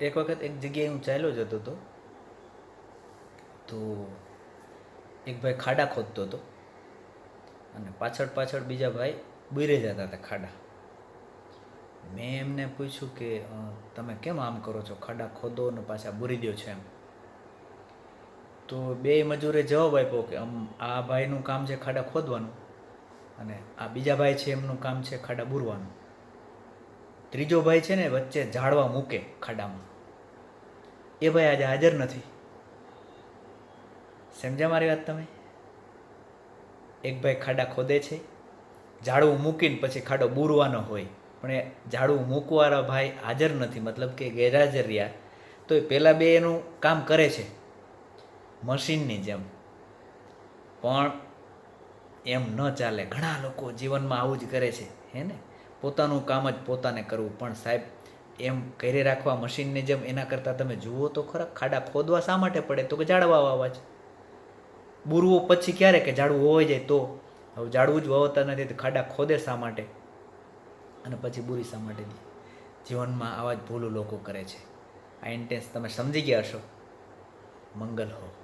એક વખત એક જગ્યાએ હું ચાલ્યો જતો હતો, તો એક ભાઈ ખાડા ખોદતો હતો અને પાછળ પાછળ બીજા ભાઈ બુરે જતા હતા ખાડા. મેં એમને પૂછ્યું કે તમે કેમ આમ કરો છો? ખાડા ખોદો ને પાછા બુરી દો છો એમ. તો બે મજૂરે જવાબ આપ્યો કે આમ આ ભાઈનું કામ છે ખાડા ખોદવાનું અને આ બીજા ભાઈ છે એમનું કામ છે ખાડા બુરવાનું. ત્રીજો ભાઈ છે ને વચ્ચે ઝાડવા મૂકે ખાડામાં. એ ભાઈ આજે હાજર નથી. સમજ્યા મારી વાત તમે? એક ભાઈ ખાડા ખોદે છે, ઝાડવું મૂકીને પછી ખાડો બૂરવાનો હોય, પણ એ ઝાડવું મૂકવાળા ભાઈ હાજર નથી, મતલબ કે ગેરહાજર રહ્યા તો એ પહેલાં બે એનું કામ કરે છે, મશીનની જેમ. પણ એમ ન ચાલે. ઘણા લોકો જીવનમાં આવું જ કરે છે, હે ને? પોતાનું કામ જ પોતાને કરવું. પણ સાહેબ એમ કરી રાખવા મશીનને જેમ એના કરતાં તમે જુઓ તો ખરા ખાડા ખોદવા શા માટે પડે? તો કે ઝાડવા વાવવા છે. બુરવો પછી ક્યારે કે ઝાડવું હોય જાય તો? હવે ઝાડવું જ વાવતા નથી તો ખાડા ખોદે શા માટે? અને પછી બુરી શા માટે જીવનમાં આવા જ ભૂલો લોકો કરે છે. આ ઇન્ટેન્સ તમે સમજી ગયા હશો. મંગલ હો.